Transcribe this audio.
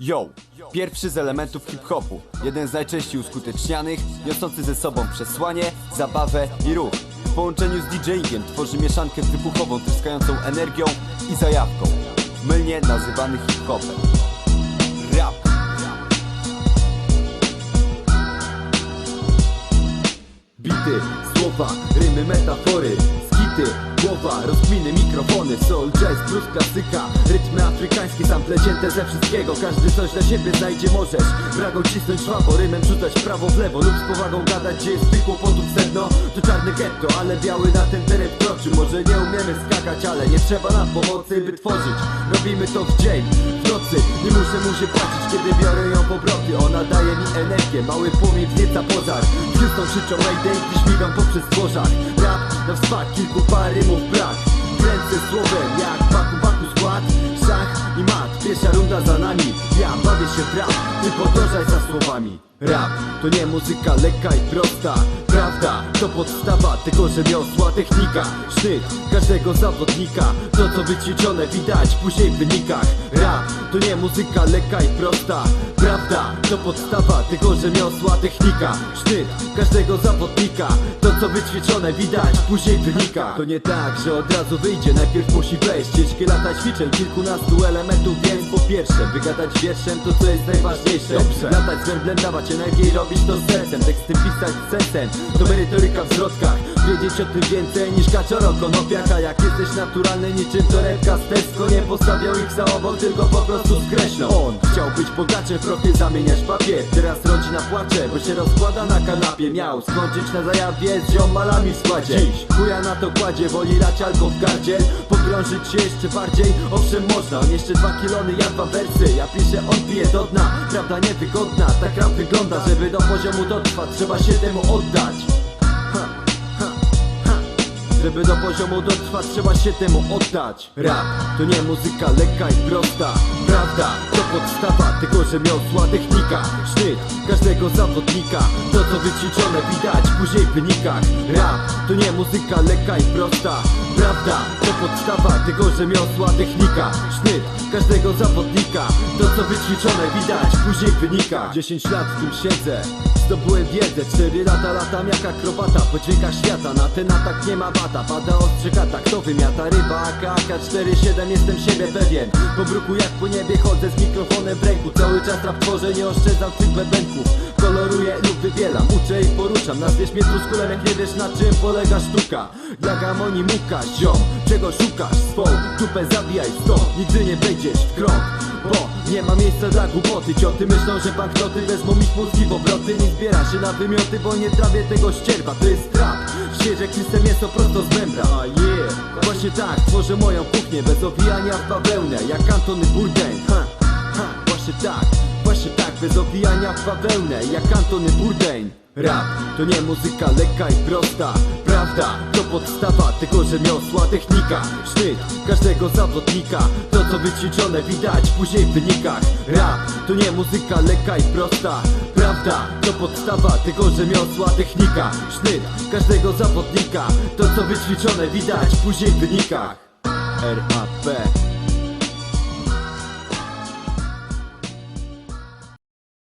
Yo! Pierwszy z elementów hip-hopu, jeden z najczęściej uskutecznianych, niosący ze sobą przesłanie, zabawę i ruch. W połączeniu z DJ-ingiem tworzy mieszankę wybuchową, tryskającą energią i zajawką, mylnie nazywany hip-hopem. Rap! Bity, słowa, rymy, metafory Głowa, rozkminy, mikrofony Soul, jazz, plus klasyka Rytmy afrykańskie, sample cięte ze wszystkiego Każdy coś dla siebie znajdzie możesz Bragą cisnąć żwawo, rymem rzucać prawo w lewo Lub z powagą gadać, gdzie jest tych kłopotów sedno To czarny getto, ale biały na ten teren wkroczy Może nie umiemy skakać, ale nie trzeba nam pomocy, by tworzyć. Robimy to w dzień, w nocy Nie muszę mu się płacić, kiedy biorę ją po broty Ona daje mi energię, mały płomień wznieca pożar. Houston krzyczą Mayday, gdy śmigam poprzez dworzach Rap na wspak, kilku par rymów brak Kręcę słowem jak baku baku skład. Szach i mat, pierwsza runda za nami. Ja bawię się w rap, ty podążaj za słowami Rap to nie muzyka lekka i prosta. Prawda to podstawa tego rzemiosła Technika, sznyt każdego zawodnika To co wyćwiczone widać później w wynikach. Rap to nie muzyka lekka i prosta. Prawda to podstawa tego rzemiosła Technika, sznyt każdego zawodnika To co wyćwiczone widać później w wynikach. To nie tak, że od razu wyjdzie Najpierw musi wejść. Ciężkie lata ćwiczeń Kilkunastu elementów, więc po pierwsze Wygadać wierszem to co jest najważniejsze. Dobrze. Latać z dawać energię i robić to z sensem Teksty pisać z sensem, to merytoryka w zwrotkach. Wiedzieć o tym więcej niż kaczor o konopiach jak jesteś naturalny niczym torebka z Tesco Nie postawiał ich za obok, tylko po prostu skreślą. On chciał być bogaczem, profil zamieniać w papier. Teraz rodzina płacze, bo się rozkłada na kanapie. Miał skończyć na zajawie z ziomalami w składzie. Dziś chuja na to kładzie, woli lać alko w gardzie. Pogrążyć się jeszcze bardziej, owszem można. On jeszcze dwa kilony, ja dwa wersy. Ja piszę, on pije do dna, prawda niewygodna Tak rap wygląda, żeby do poziomu dotrwać Trzeba się temu oddać. Żeby do poziomu dotrwać trzeba się temu oddać. Rap to nie muzyka lekka i prosta. Prawda to podstawa tego rzemiosła Technika, sznyt każdego zawodnika To co wyćwiczone widać później w wynikach. Rap to nie muzyka lekka i prosta. Prawda to podstawa tego rzemiosła Technika, sznyt każdego zawodnika. To co wyćwiczone widać później w wynikach 10 lat w tym siedzę. Zdobyłem wiedzę, 4 lata latam jak akrobata. Po świata, na ten atak nie ma bata Pada ostrze kata, kto wymiata ryba? AK, AK-47, jestem siebie pewien. Po bruku jak po niebie chodzę z mikrofonem w ręku. Cały czas rap tworzę, nie oszczędzam tych bębenków. Koloruję lub wybielam, uczę i poruszam. Nazwiesz mnie truskulem jak nie wiesz na czym polega sztuka. Jak amoni muka, ziom, czego szukasz? Swą dupę zabijaj stąd, nigdy nie wejdziesz w krąg Bo nie ma miejsca dla głupoty. Cioty myślą, że banknoty wezmą ich mózgi w obroty. Nie zbiera się na wymioty, bo nie trawię tego ścierwa. To jest trap, świeże krystem mięso prosto z membra. A yeah, właśnie tak, tworzę moją kuchnię. Bez owijania w bawełnę, jak Antony Bourdain ha, ha, właśnie tak, właśnie tak. Bez owijania w bawełnę, jak Antony Bourdain Rap to nie muzyka lekka i prosta Prawda to podstawa tego rzemiosła Technika, sznyt każdego zawodnika To co wyćwiczone widać później w wynikach. Rap to nie muzyka lekka i prosta. Prawda to podstawa tego rzemiosła Technika, sznyt każdego zawodnika To co wyćwiczone widać później w wynikach. RAP